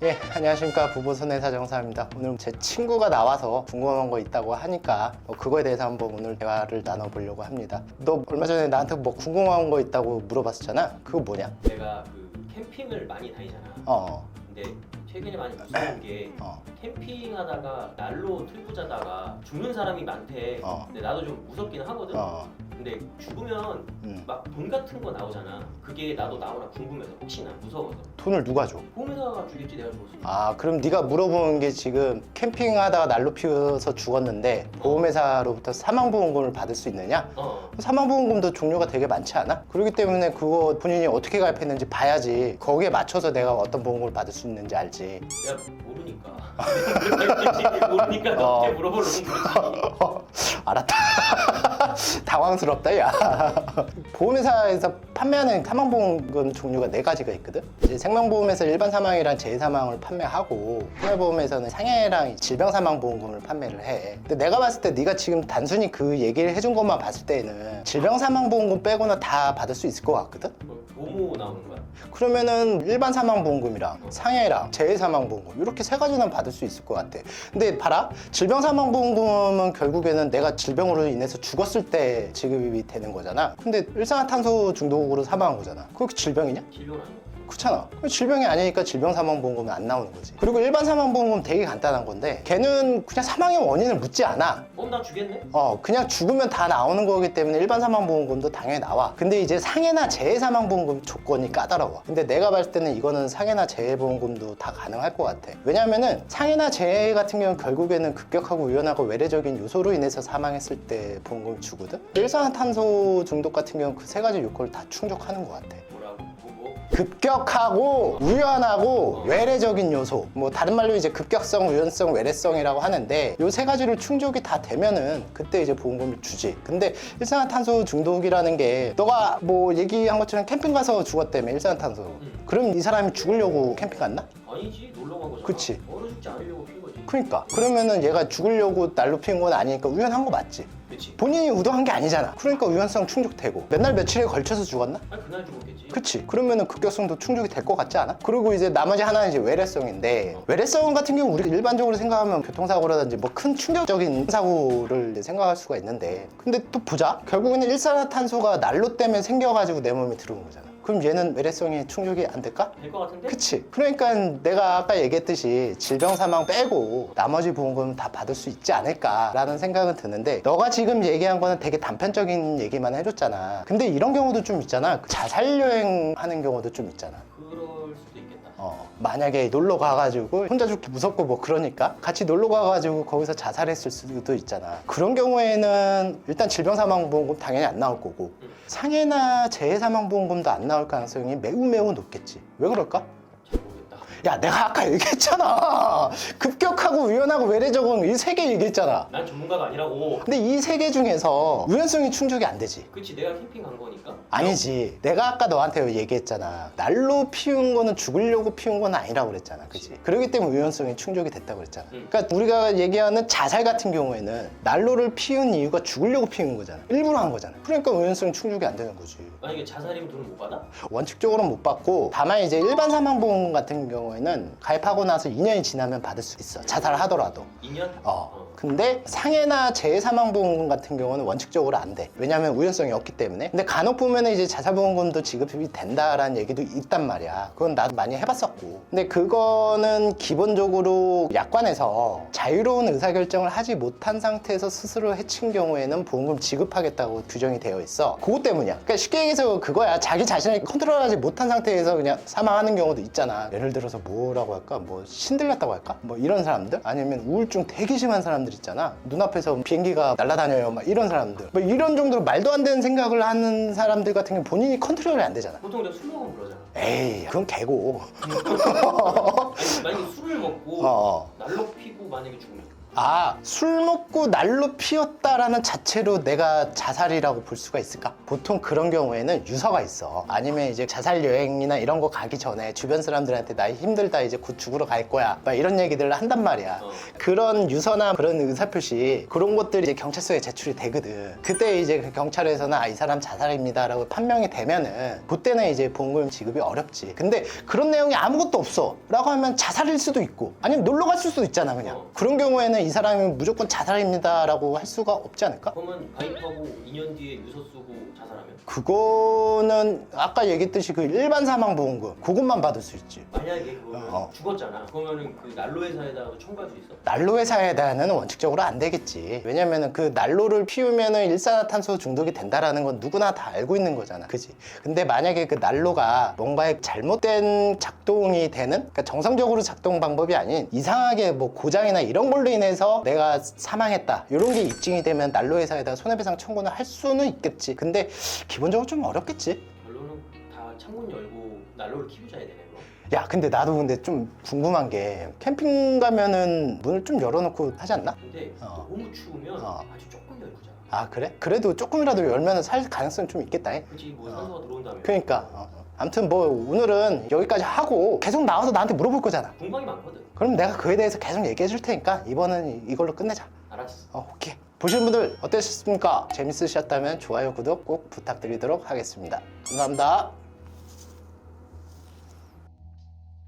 예, 안녕하십니까 부부손해 사 정사입니다. 오늘 제 친구가 나와서 궁금한 거 있다고 하니까 뭐 그거에 대해서 한번 오늘 대화를 나눠보려고 합니다. 너 얼마 전에 나한테 뭐 궁금한 거 있다고 물어봤었잖아. 그거 뭐냐? 내가 그 캠핑을 많이 다니잖아. 어, 근데 최근에 많이 무서운 게 어, 캠핑하다가 난로 틀고 자다가 죽는 사람이 많대. 어. 근데 나도 좀 무섭긴 하거든. 어, 근데 죽으면 음. 막 돈 같은 거 나오잖아. 그게 나도 나오나 궁금해서 혹시나 무서워서. 돈을 누가 줘? 보험회사가 주겠지 내가 죽었어. 아, 그럼 네가 물어보는 게 지금 캠핑하다가 난로 피워서 죽었는데 보험회사로부터 사망보험금을 받을 수 있느냐? 어. 사망보험금도 종류가 되게 많지 않아? 그렇기 때문에 그거 본인이 어떻게 가입했는지 봐야지 거기에 맞춰서 내가 어떤 보험금을 받을 수 있는지 알지 내가 모르니까. 모르니까 너한테 어. 물어보려고 그러지. 알았다 당황스럽다 야. 보험회사에서 판매하는 사망보험금 종류가 네 가지가 있거든? 이제 생명보험에서 일반 사망이랑 재사망을 판매하고 생활보험에서는 상해랑 질병사망보험금을 판매를 해. 근데 내가 봤을 때 네가 지금 단순히 그 얘기를 해준 것만 봤을 때는 질병사망보험금 빼고는 다 받을 수 있을 것 같거든? 뭐, 뭐뭐 나오는 거야? 그러면은 일반 사망보험금이랑 상해랑 재해사망보험금 이렇게 세 가지는 받을 수 있을 것 같아. 근데 봐라. 질병사망보험금은 결국에는 내가 질병으로 인해서 죽었을 때 지급이 되는 거잖아. 근데 일산화탄소 중독으로 사망한 거잖아. 그게 질병이냐? 질병 아니야? 그렇잖아. 질병이 아니니까 질병 사망보험금은 안 나오는 거지. 그리고 일반 사망보험금은 되게 간단한 건데 걔는 그냥 사망의 원인을 묻지 않아. 어, 나 죽겠네? 어 그냥 죽으면 다 나오는 거기 때문에 일반 사망보험금도 당연히 나와 근데 이제 상해나 재해 사망보험금 조건이 까다로워 근데 내가 봤을 때는 이거는 상해나 재해 보험금도 다 가능할 것 같아 왜냐면은 상해나 재해 같은 경우는 결국에는 급격하고 우연하고 외래적인 요소로 인해서 사망했을 때 보험금을 주거든 일산화탄소 중독 같은 경우는 그 세 가지 요건을 다 충족하는 것 같아? 급격하고 우연하고 외래적인 요소 뭐 다른 말로 이제 급격성, 우연성, 외래성이라고 하는데 요 세 가지를 충족이 다 되면은 그때 이제 보험금을 주지 근데 일산화탄소 중독이라는 게 너가 뭐 얘기한 것처럼 캠핑 가서 죽었다며 일산화탄소 음. 그럼 이 사람이 죽으려고 캠핑 갔나? 아니지 놀러 간 거잖아. 그치. 얼어 죽지 않으려고 핀 거지. 그러니까 그러면은 얘가 죽으려고 날로 피운 건 아니니까 우연한 거 맞지 그치. 본인이 의도한 게 아니잖아 그러니까 우연성 충족되고 몇날 며칠에 걸쳐서 죽었나? 아니 그날 죽었겠지. 그치 그러면은 급격성도 충족이 될 것 같지 않아? 그리고 이제 나머지 하나는 이제 외래성인데 외래성 같은 경우 우리가 일반적으로 생각하면 교통사고라든지 뭐 큰 충격적인 사고를 이제 생각할 수가 있는데 근데 또 보자 결국에는 일산화탄소가 난로 때문에 생겨가지고 내 몸에 들어온 거잖아 그럼 얘는 외래성이 충족이 안 될까? 될 것 같은데? 그치 그러니까 내가 아까 얘기했듯이 질병 사망 빼고 나머지 보험금은 다 받을 수 있지 않을까라는 생각은 드는데 너가 지금 얘기한 거는 되게 단편적인 얘기만 해줬잖아 근데 이런 경우도 좀 있잖아 자살 여행 하는 경우도 좀 있잖아 있겠다. 어, 만약에 놀러 가가지고 혼자 죽기 무섭고 뭐 그러니까 같이 놀러 가가지고 거기서 자살했을 수도 있잖아. 그런 경우에는 일단 질병사망보험금 당연히 안 나올 거고 음. 상해나 재해사망보험금도 안 나올 가능성이 매우 매우 높겠지. 왜 그럴까? 야 내가 아까 얘기했잖아. 급격하고 우연하고 외래적은 이세 개 얘기했잖아. 난 전문가가 아니라고. 근데 이 세 개 중에서 우연성이 충족이 안 되지. 그치 내가 캠핑 간 거니까. 아니지. 내가 아까 너한테 얘기했잖아. 날로 피운 거는 죽으려고 피운 건 아니라고 그랬잖아. 그치? 그렇기 때문에 우연성이 충족이 됐다고 그랬잖아. 응. 그러니까 우리가 얘기하는 자살 같은 경우에는 난로를 피운 이유가 죽으려고 피운 거잖아. 일부러 한 거잖아. 그러니까 우연성이 충족이 안 되는 거지. 만약에 자살이면 돈을 못 받아? 원칙적으로는 못 받고 다만 이제 일반 사망보험 같은 경우 에는 가입하고 나서 2년이 지나면 받을 수 있어. 자살을 하더라도. 2년? 어. 근데 상해나 재해사망보험금 같은 경우는 원칙적으로 안 돼. 왜냐하면 우연성이 없기 때문에. 근데 간혹 보면 이제 자살보험금도 지급이 된다라는 얘기도 있단 말이야. 그건 나도 많이 해봤었고. 근데 그거는 기본적으로 약관에서 자유로운 의사결정을 하지 못한 상태에서 스스로 해친 경우에는 보험금 지급하겠다고 규정이 되어 있어. 그것 때문이야. 그러니까 쉽게 얘기해서 그거야. 자기 자신을 컨트롤하지 못한 상태에서 그냥 사망하는 경우도 있잖아. 예를 들어서 뭐라고 할까? 뭐 신들렸다고 할까? 뭐 이런 사람들? 아니면 우울증 되게 심한 사람들 있잖아. 눈앞에서 비행기가 날아다녀요. 막 이런 사람들. 뭐 이런 정도로 말도 안 되는 생각을 하는 사람들 같은 경우 본인이 컨트롤이 안 되잖아. 보통 내가 술 먹으면 그러잖아. 에이, 그건 개고. 아니 만약에 술을 먹고 어, 어. 날로 피고 만약에 죽으면 아, 술 먹고 난로 피웠다라는 자체로 내가 자살이라고 볼 수가 있을까? 보통 그런 경우에는 유서가 있어. 아니면 이제 자살 여행이나 이런 거 가기 전에 주변 사람들한테 나 힘들다 이제 곧 죽으러 갈 거야. 막 이런 얘기들을 한단 말이야. 어. 그런 유서나 그런 의사표시 그런 것들이 이제 경찰서에 제출이 되거든. 그때 이제 그 경찰에서는 아, 이 사람 자살입니다라고 판명이 되면은 그때는 이제 보험금 지급이 어렵지. 근데 그런 내용이 아무것도 없어. 라고 하면 자살일 수도 있고 아니면 놀러 갔을 수도 있잖아, 그냥. 어. 그런 경우에는 이 사람이 무조건 자살입니다라고 할 수가 없지 않을까? 그러면 가입하고 2년 뒤에 유서 쓰고 자살하면 그거는 아까 얘기했듯이 그 일반 사망 보험금 그것만 받을 수 있지. 만약에 그거는 어. 죽었잖아. 그러면은 그 난로 회사에다가 청구할 수 있어? 난로 회사에다는 원칙적으로 안 되겠지. 왜냐면은 그 난로를 피우면은 일산화탄소 중독이 된다라는 건 누구나 다 알고 있는 거잖아. 그지? 근데 만약에 그 난로가 뭔가에 잘못된 작동이 되는, 그러니까 정상적으로 작동 방법이 아닌 이상하게 뭐 고장이나 이런 걸로 인해서 내가 사망했다. 이런 게 입증이 되면 난로 회사에다 손해배상 청구는 할 수는 있겠지. 근데 기본적으로 좀 어렵겠지. 결론은 다 창문 열고 난로를 키우자야 되네 그럼. 야, 근데 나도 근데 좀 궁금한 게 캠핑 가면은 문을 좀 열어놓고 하지 않나? 근데 어. 너무 추우면 어. 아주 조금 열고 자. 아 그래? 그래도 조금이라도 열면 살 가능성이 좀 있겠다. 그렇지 뭐 어. 산소가 들어온다면. 그러니까 어. 아무튼 뭐 오늘은 여기까지 하고 계속 나와서 나한테 물어볼 거잖아. 공방이 많거든. 그럼 내가 그에 대해서 계속 얘기해 줄 테니까 이번은 이- 이걸로 끝내자. 알았어. 어, 오케이. 보신 분들 어땠습니까? 재밌으셨다면 좋아요, 구독 꼭 부탁드리도록 하겠습니다. 감사합니다.